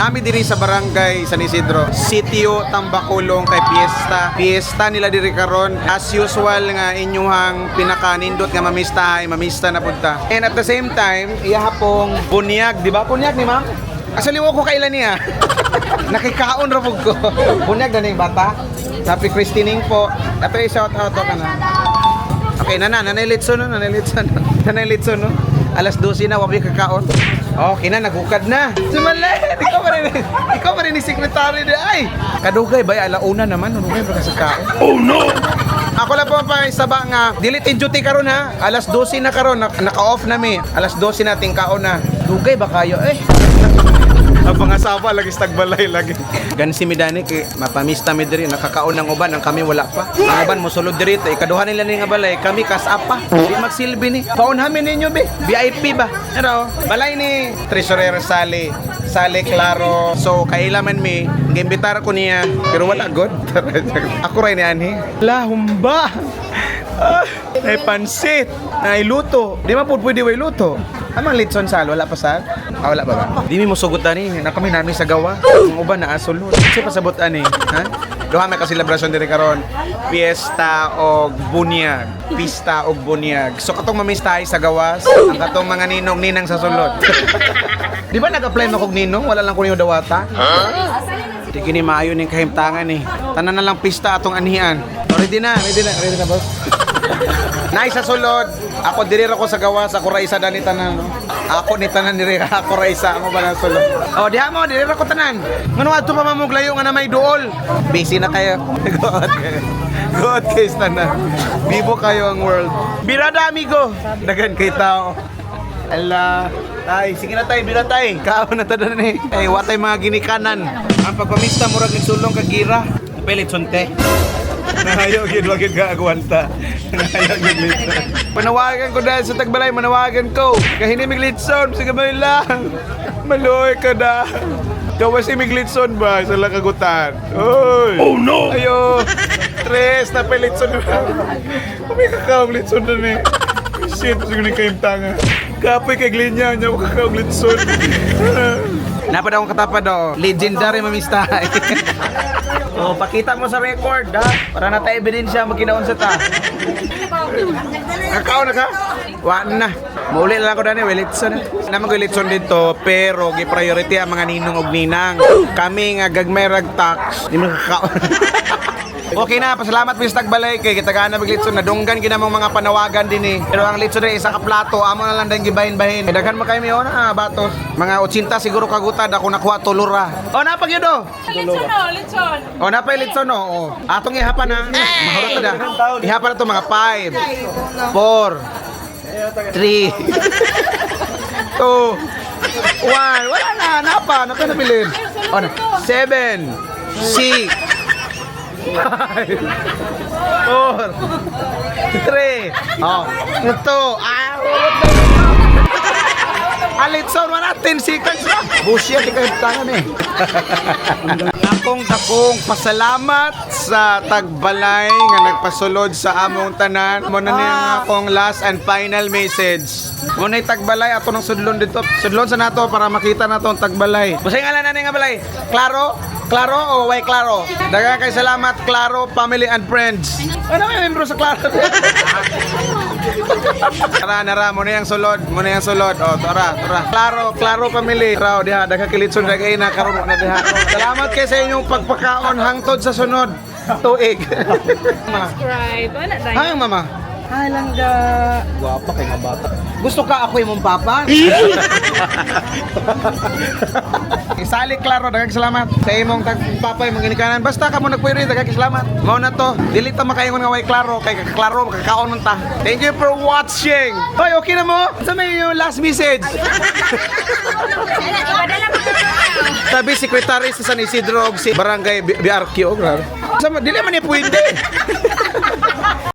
Nami diri sa barangay San Isidro, Sitio Tambakulong kay Fiesta. Fiesta nila diri karon as usual nga inyuhang pinakanindot nga mamista ay mamista na punta. And at the same time, iya hapong bunyag, di ba? Bunyag ni ma'am? Actually, ko kailan niya. Nakikaon ra ko. Bunyag na ning bata. Happy Christining po. Ato i-shout out ka na. Okay, nana, nanay litso no, nanay litso no. Nanay litso no. Alas 12 na, wabi kakaon. Okay na, nagukad na. Sumalit! Ikaw pa rin, ikaw pa rin ni secretary di ay. Kadugay ba, alauna naman, nunugay ba ka sa kaon? Oh no! Ako lang po pa isaba nga, delete in duty karon ha. Alas 12 na karon, nak- naka-off na mi. Alas 12 na ting kaon na. Dugay ba kayo eh? Ang pangasawa lagi stagbalay lagi. Gan si Midani kay mapamista mi diri nakakaon ng uban ang kami wala pa. Ang uban mo sulod diri tay kaduhan nila ni nga balay kami kas apa. Di magsilbi ni. Paunhamin ninyo be. VIP ba? Ano? Balay ni Treasurer Sally. Sally Claro. So kailaman mi gimbitar ko niya pero wala god. Ako ray ni anhi. La humba. Ah, ay pansit, ay luto. Di man po pwede way luto. Amang litson sal, wala pa sa? Ah, wala ba ba? Di mi musugot ani, na kami nami sa gawa. Ang uban na asulod. Kasi pasabot ani, ha? Duha may ka-celebration diri karon. Fiesta og bunyag. Pista og bunyag. So katong mamistahay sa gawas, ang katong mga ninong ninang sa sulod. Di ba nag-apply mo kog ninong? Wala lang ko niyo dawata. Di kini maayo ning kahimtangan eh. Tanan na lang pista atong anhian. Ready na, ready na, ready na boss. Nay sa sulod, ako diri ra ko sa gawas, ako ra isa dani tanan. no? Ako ni tanan diri, ako ra isa mo ba sulod. Oh, diha mo diri ra ko tanan. Ngano adto pa mamuglayo nga na may duol. Busy na kayo. God. God kayo tanan. Bibo kayo ang world. Birada amigo. Dagan kay tao. Ala, tay, sige na tay, bila tay. Kaon na tadan ni. Ay, watay mga ginikanan. Ang pagpamista murag nagsulong ka gira. Pelit sunte. Nahayo gid wag gid ka agwanta. Nahayo gid litson. Panawagan ko dahil sa tagbalay, manawagan ko. Kahini miglitson, sige ba lang. Maloy ka na. Kawa si miglitson ba sa lakagutan? Oy! Oh no! Ayo! Tres na pelitson na. Kami kakaong litson na ni. Shit, sige ni kayong tanga. Kapoy kay Glinya, niya ako kakaong litson. Napad akong katapad oh. Legendary mamistahay. oh, pakita mo sa record ha. Para na tayo ebidensya magkinaon sa ta. Kakao na ka? Wa na. Mauli lang ako dani, Wilitson. Naman ko Wilitson dito, pero gi-priority ang mga ninong og ninang. Kami nga gagmay rag tax, di mo kakao. Okay na, pasalamat po sa tagbalay kay kitagaan na maglitson na dunggan ginamang mga panawagan din eh. Pero ang litson ay isa ka plato, amo na lang din gibahin-bahin. Eh, Daghan mo kayo miyo na batos. Mga 80 siguro kagutad ako nakuha tulura. O napag yun do. Lechon o, lechon. O napay litson no. O. Atong ihapan na. Mahurot na. Ihapan na to mga 5 4 3 2 1 Wala na, napa, napa na bilin. O na, 7 6 five, four, three, oh, ito, ah, Alitson, na. Bullshit, di kayo tangan eh. Akong takong pasalamat sa tagbalay nga nagpasulod sa among tanan. Mo na niya nga akong last and final message. Muna tagbalay ato ng sudlon dito. Sudlon sa nato para makita nato ang tagbalay. Busay nga lang na nga balay. Klaro? Klaro o way klaro? Daga kay salamat Klaro family and friends. Ano may membro sa Klaro? Tara, nara, mo na yung sulod, mo na yung sulod. O, tara, tara. Klaro, klaro family. Tara, o, diha, daga kilitson, daga ina, karoon na diha. Salamat kayo sa inyong pagpakaon hangtod sa sunod. Tuig. Subscribe. Wala tayo. Ay, mama. Halangga. Guwapa kay nga bata. Gusto ka ako imong papa? Isali klaro, daghang salamat sa imong tag papa imong ginikanan. Basta ka mo nagpwede, daghang salamat. Mao na to. Dili ta makaingon nga way klaro kay klaro makakaon ta. Thank you for watching. Hoy, okay na mo? Sa may yung last message. Sabi secretary sa San Isidro si Barangay BRQ, oh. Sama dili man ni pwede.